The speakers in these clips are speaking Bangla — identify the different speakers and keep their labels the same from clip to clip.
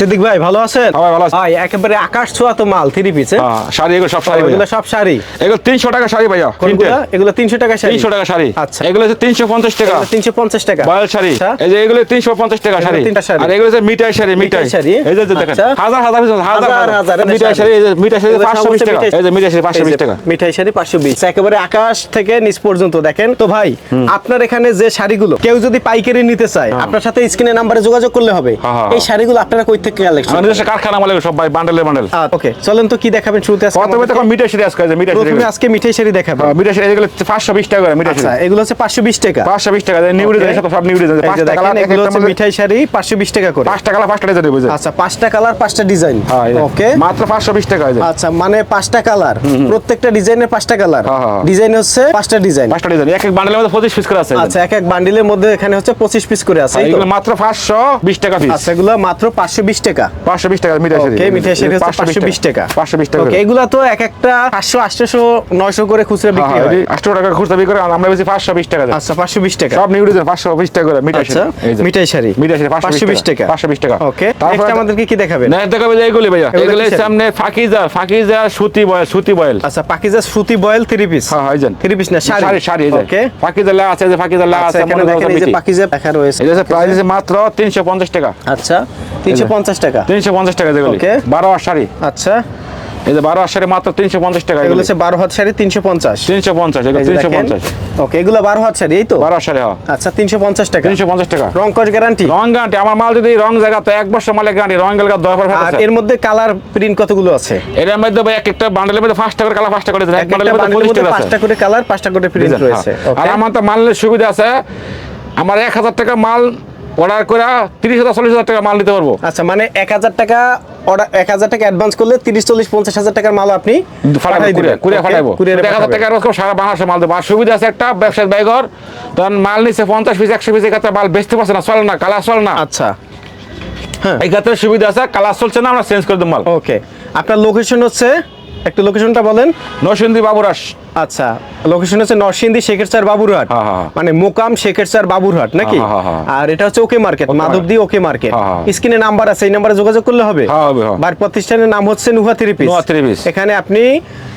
Speaker 1: সিদ্দিক ভাই ভালো আছেন?
Speaker 2: হ্যাঁ ভালো
Speaker 1: ভাই একেবারে আকাশ ছোঁয়া তো মাল থ্রি পিস
Speaker 2: হ্যাঁ, শাড়ি এগুলো সব শাড়ি
Speaker 1: এগুলো সব শাড়ি?
Speaker 2: এগুলো তিনশো টাকা শাড়ি ভাইয়া
Speaker 1: এগুলো তিনশো টাকা শাড়ি?
Speaker 2: তিনশো টাকা শাড়ি।
Speaker 1: আচ্ছা।
Speaker 2: এগুলো হচ্ছে তিনশো পঞ্চাশ টাকা।
Speaker 1: তিনশো পঞ্চাশ টাকা।
Speaker 2: বয়াল শাড়ি।
Speaker 1: আচ্ছা।
Speaker 2: এই যে এগুলো তিনশো পঞ্চাশ টাকা শাড়ি।
Speaker 1: তিনটা শাড়ি।
Speaker 2: আর এগুলো হচ্ছে শাড়ি
Speaker 1: শাড়ি।
Speaker 2: এই যে দেখেন
Speaker 1: আচ্ছা।
Speaker 2: হাজার হাজার হাজার
Speaker 1: হাজার
Speaker 2: শাড়ি এই যে শাড়ি পাঁচশো বিশ টাকা। এই যে শাড়ি পাঁচশো বিশ টাকা।
Speaker 1: শাড়ি পাঁচশো বিশ। একেবারে আকাশ থেকে নিচ পর্যন্ত দেখেন। তো ভাই আপনার এখানে যে শাড়িগুলো কেউ যদি পাইকারি নিতে চায় আপনার সাথে স্ক্রিনের নাম্বারে যোগাযোগ করলে হবে।
Speaker 2: হ্যাঁ, হ্যাঁ,
Speaker 1: এই শাড়িগুলো আপনারা কই থেকে কালেকশন
Speaker 2: আমার নিজস্ব কারখানা মালে সব ভাই বান্ডেলের বান্ডেল
Speaker 1: ওকে চলেন তো কি দেখাবেন শুরুতে আজকে
Speaker 2: প্রথমে
Speaker 1: আমাদেরকে?
Speaker 2: মিঠাই শাড়ি আজকে এই মিঠাই শাড়ি
Speaker 1: প্রথমে আজকে মিঠাই শাড়ি দেখাবেন
Speaker 2: মিঠাই শাড়ি এগুলো পাঁচশো বিশ টাকা করে মিঠাই
Speaker 1: আচ্ছা এগুলো হচ্ছে পাঁচশো বিশ টাকা।
Speaker 2: পাঁচশো বিশ টাকা নিউ ডিজাইন সব নিউ ডিজাইন
Speaker 1: এই যে
Speaker 2: পাঁচটা কালার
Speaker 1: এগুলো হচ্ছে মিঠাই টাকা করে।
Speaker 2: ডিজাইন
Speaker 1: আচ্ছা কালার ডিজাইন
Speaker 2: এই যে।
Speaker 1: ওকে
Speaker 2: মাত্র পাঁচশো বিশ টাকা হয়েছে
Speaker 1: আচ্ছা মানে পাঁচটা কালার। প্রত্যেকটা ডিজাইনের পাঁচটা কালার। ডিজাইন হচ্ছে পাঁচটা ডিজাইন
Speaker 2: পাঁচটা ডিজাইন এক এক বান্ডেলের মধ্যে পঁচিশ পিস করে আছে
Speaker 1: আচ্ছা এক এক বান্ডিলের মধ্যে এখানে হচ্ছে পঁচিশ পিস করে আছে
Speaker 2: এগুলো মাত্র পাঁচশো বিশ টাকা পিস
Speaker 1: আচ্ছা এগুলো মাত্র পাঁচশো বিশ বিশ টাকা
Speaker 2: পাঁচশো বিশ টাকা মিঠাই
Speaker 1: ওকে মিঠাই পাঁচশো বিশ টাকা
Speaker 2: পাঁচশো বিশ টাকা
Speaker 1: ওকে এগুলো তো এক একটা পাঁচশো আটশো নয়শো করে খুচরা বিক্রি হয়
Speaker 2: আটশো টাকা খুচরা বিক্রি করে আমরা বেশি পাঁচশো বিশ টাকা দেয়।
Speaker 1: আচ্ছা পাঁচশো বিশ টাকা
Speaker 2: সব নিউ ডিজাইন পাঁচশো বিশ টাকা করে মিঠাই
Speaker 1: আচ্ছা
Speaker 2: যে।
Speaker 1: মিঠাই শাড়ি
Speaker 2: মিঠাই পাঁচশো বিশ টাকা পাঁচশো বিশ টাকা
Speaker 1: ওকে
Speaker 2: তারপরে
Speaker 1: নেক্সট আমাদেরকে কি দেখাবেন
Speaker 2: নেক্সট দেখাবে এইগুলি ভাইয়া
Speaker 1: এগুলো?
Speaker 2: সামনে ফাকিজা ফাকিজা সুতি বয়েল সুতি বয়েল
Speaker 1: আচ্ছা পাকিজা সুতি বয়েল থ্রি পিস
Speaker 2: হ্যাঁ হয়
Speaker 1: থ্রি পিস না শাড়ি
Speaker 2: শাড়ি
Speaker 1: ওকে
Speaker 2: ফাকিজা লা আছে যে ফাকিজা লা
Speaker 1: আচ্ছা
Speaker 2: আছে
Speaker 1: এখানে
Speaker 2: মনে
Speaker 1: দেখেন এই যে। পাকিজা লেখা রয়েছে
Speaker 2: এটা প্রাইস মাত্র তিনশো পঞ্চাশ টাকা
Speaker 1: আচ্ছা তিনশো পঞ্চাশ টাকা।
Speaker 2: তিনশো পঞ্চাশ টাকা যেগুলি। বারো আর শাড়ি।
Speaker 1: আচ্ছা।
Speaker 2: এই যে বারো মাত্র তিনশো পঞ্চাশ টাকা
Speaker 1: এগুলো হচ্ছে বারো হাত শাড়ি তিনশো পঞ্চাশ।
Speaker 2: তিনশো পঞ্চাশ তিনশো পঞ্চাশ।
Speaker 1: ওকে এগুলো বারো হাত শাড়ি এই তো?
Speaker 2: বারো শাড়ি হ্যাঁ।
Speaker 1: আচ্ছা তিনশো পঞ্চাশ টাকা।
Speaker 2: তিনশো পঞ্চাশ টাকা।
Speaker 1: রং কস গ্যারান্টি
Speaker 2: রং আমার মাল যদি রং জায়গা তো এক বছর মালে গাঁটি রং গেলে দশ বার
Speaker 1: আর এর মধ্যে কালার প্রিন্ট কতগুলো আছে?
Speaker 2: এটার মধ্যে ভাই এক একটা বান্ডেলের মধ্যে পাঁচটা করে কালার পাঁচটা করে। এক বান্ডেলের মধ্যে
Speaker 1: এর পাঁচটা করে কালার পাঁচটা করে প্রিন্ট রয়েছে।
Speaker 2: হ্যাঁ। আর আমার তো মালের সুবিধা আছে। আমার এক হাজার টাকা মাল অর্ডার করে তিরিশ হাজার চল্লিশ হাজার টাকা মাল নিতে পারব।
Speaker 1: আচ্ছা মানে এক হাজার টাকা অর্ডার এক হাজার টাকা অ্যাডভান্স করলে তিরিশ চল্লিশ পঞ্চাশ হাজার টাকার মাল আপনি পাঠাই দিবেন।
Speaker 2: ফাটাইবো। এক হাজার টাকা অ্যাডভান্স সারা বাংলাদেশে মাল দেবো। আর সুবিধা আছে একটা ব্যবসায়িক বাইগর তখন মাল নিচ্ছে পঞ্চাশ পিস একশো পিস এক্ষেত্রে মাল বেচতে পারছে না চলে না কালার চলে না।
Speaker 1: আচ্ছা।
Speaker 2: এই ক্ষেত্রে সুবিধা আছে কালার চলছে না আমরা চেঞ্জ করে দেবো মাল।
Speaker 1: ওকে আপনার লোকেশন হচ্ছে একটু লোকেশনটা বলেন।
Speaker 2: নরসিংদী বাবুরাস।
Speaker 1: আচ্ছা লোকেশন হচ্ছে নরসিংদী শেখের চার বাবুরহাট।
Speaker 2: হ্যাঁ, হ্যাঁ, হ্যাঁ।
Speaker 1: মানে মোকাম শেখের চার বাবুরহাট নাকি। আর এটা হচ্ছে okay market Madhabdi okay market. স্ক্রিনে নাম্বার আছে এই নাম্বারে যোগাযোগ করলে হবে। বার প্রতিষ্ঠানের নাম হচ্ছে Nuha three piece
Speaker 2: Nuha three
Speaker 1: এখানে আপনি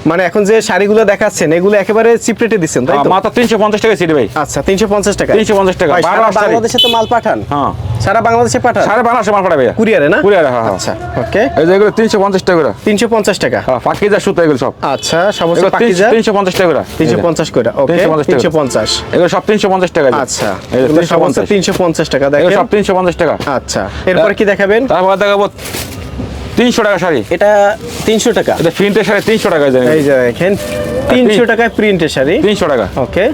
Speaker 1: মানে এখন যে শাড়িগুলো দেখাচ্ছেন এগুলো একেবারে চিপ রেটে দিচ্ছেন তাই তো?
Speaker 2: মাত্র তিনশো পঞ্চাশ টাকা সিটি ভাই।
Speaker 1: আচ্ছা তিনশো পঞ্চাশ টাকা
Speaker 2: 350 টাকা,
Speaker 1: সারা বাংলাদেশে তো মাল পাঠান।
Speaker 2: হ্যাঁ।
Speaker 1: সারা বাংলাদেশে পাঠান?
Speaker 2: সারা বারোশো মাল পাঠাবে
Speaker 1: কুরিয়ারে না?
Speaker 2: কুরিয়ারে, হ্যাঁ।
Speaker 1: আচ্ছা ওকে
Speaker 2: এই যে এগুলো তিনশো পঞ্চাশ টাকা করে।
Speaker 1: তিনশো পঞ্চাশ টাকা।
Speaker 2: হ্যাঁ ফাঁকি যা সুতো এগুলো সব।
Speaker 1: আচ্ছা সমস্ত পাকিজা।
Speaker 2: তিনশো পঞ্চাশ টাকা করে।
Speaker 1: তিনশো পঞ্চাশ করে ওকে
Speaker 2: 350 টাকা।
Speaker 1: তিনশো পঞ্চাশ।
Speaker 2: এগুলো সব তিনশো পঞ্চাশ টাকা
Speaker 1: আচ্ছা এগুলো সব
Speaker 2: 350
Speaker 1: সমস্ত তিনশো পঞ্চাশ টাকা দেখেন।
Speaker 2: সব তিনশো পঞ্চাশ টাকা।
Speaker 1: আচ্ছা এরপর কি দেখাবেন?
Speaker 2: তারপর দেখাবো তিনশো টাকা শাড়ি।
Speaker 1: এটা তিনশো টাকা।
Speaker 2: এটা প্রিন্টের শাড়ি তিনশো টাকা জানেন
Speaker 1: এই যে দেখেন তিনশো টাকায় প্রিন্টের শাড়ি।
Speaker 2: তিনশো টাকা।
Speaker 1: ওকে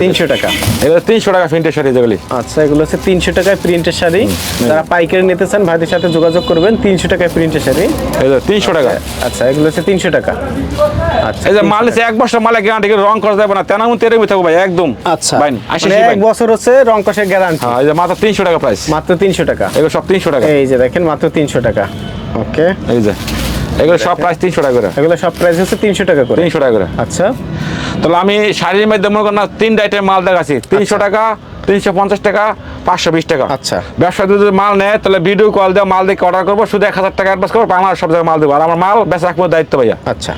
Speaker 1: তিনশো টাকা।
Speaker 2: এগুলো তিনশো টাকা প্রিন্টের শাড়ি যেগুলি।
Speaker 1: আচ্ছা এগুলো হচ্ছে তিনশো টাকায় প্রিন্টের শাড়ি। যারা পাইকারি নিতে চান ভাইদের সাথে যোগাযোগ করবেন তিনশো টাকায় প্রিন্টের শাড়ি।
Speaker 2: যে তিনশো টাকা।
Speaker 1: আচ্ছা এগুলো হচ্ছে তিনশো টাকা। আচ্ছা
Speaker 2: এই যে মাল এক বছর মালে গ্যারান্টি রং করা যাবে না। তেনামন তেরে থাকব ভাই একদম।
Speaker 1: আচ্ছা
Speaker 2: আশি
Speaker 1: মানে এক বছর হচ্ছে রং কষের গ্যারান্টি
Speaker 2: এই যে মাত্র তিনশো টাকা প্রাইস
Speaker 1: মাত্র তিনশো টাকা।
Speaker 2: এগুলো সব তিনশো টাকা।
Speaker 1: এই যে দেখেন মাত্র তিনশো টাকা। ওকে।
Speaker 2: এই যে এগুলো সব প্রাইস তিনশো টাকা করে।
Speaker 1: এগুলো সব প্রাইস হচ্ছে তিনশো টাকা করে।
Speaker 2: তিনশো টাকা করে।
Speaker 1: আচ্ছা।
Speaker 2: তাহলে আমি শাড়ির মধ্যে মনে করেন তিন তিনটা আইটেম মাল দেখাচ্ছি। তিনশো টাকা তিনশো পঞ্চাশ টাকা পাঁচশো বিশ টাকা।
Speaker 1: আচ্ছা।
Speaker 2: ব্যবসা যদি মাল নেয় তাহলে ভিডিও কল দেওয়া মাল দেখে অর্ডার করব শুধু এক হাজার টাকা অ্যাডভান্স করব বাংলার সব জায়গায় মাল দেবো। আর আমার মাল বেশ রাখব দায়িত্ব ভাইয়া।
Speaker 1: আচ্ছা।